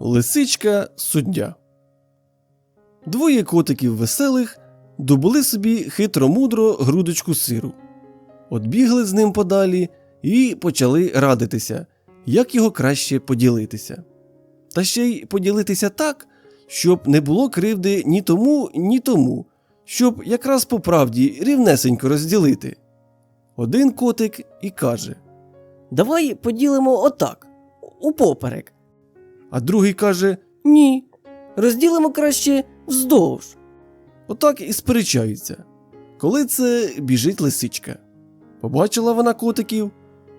Лисичка суддя. Двоє котиків веселих добули собі хитро-мудро грудочку сиру. Отбігли з ним подалі і почали радитися, як його краще поділитися. Та ще й поділитися так, щоб не було кривди ні тому, ні тому, щоб якраз по правді рівнесенько розділити. Один котик і каже, Давай поділимо отак, упоперек. А другий каже, Ні. Розділимо краще вздовж. Отак і сперечаються. Коли це біжить лисичка. Побачила вона котиків,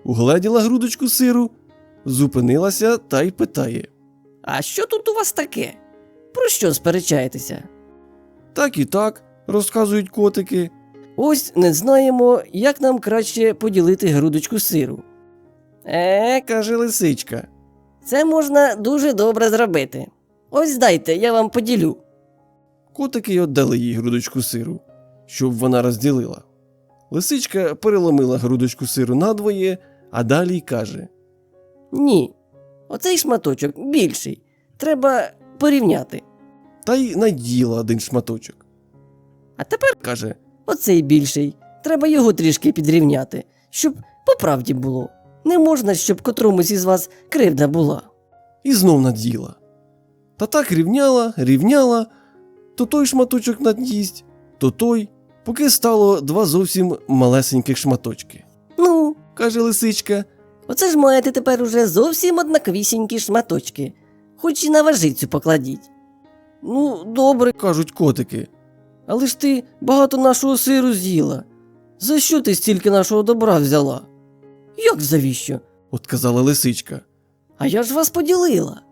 угледіла грудочку сиру, зупинилася та й питає. А що тут у вас таке? Про що сперечаєтеся? Так і так, розказують котики. Ось не знаємо, як нам краще поділити грудочку сиру. Е, Каже лисичка. Це можна дуже добре зробити. Ось дайте, я вам поділю. Котики й віддали їй грудочку сиру, щоб вона розділила. Лисичка переломила грудочку сиру надвоє, а далі й каже: Ні. Оцей шматочок більший. Треба порівняти. та й наділа один шматочок. А тепер Каже, оцей більший. Треба його трішки підрівняти, щоб по правді було. Не можна, щоб котромусь із вас кривда була. і знов над'їла. Та так рівняла, рівняла, то той шматочок над'їсть, то той, поки стало два зовсім малесеньких шматочки. Ну, Каже лисичка, оце ж маєте тепер уже зовсім однаковісінькі шматочки. Хоч і на важицю покладіть. Ну, добре, кажуть котики. але ж ти багато нашого сиру з'їла. За що ти стільки нашого добра взяла? Як завіщо? отказала лисичка. А я ж вас поділила.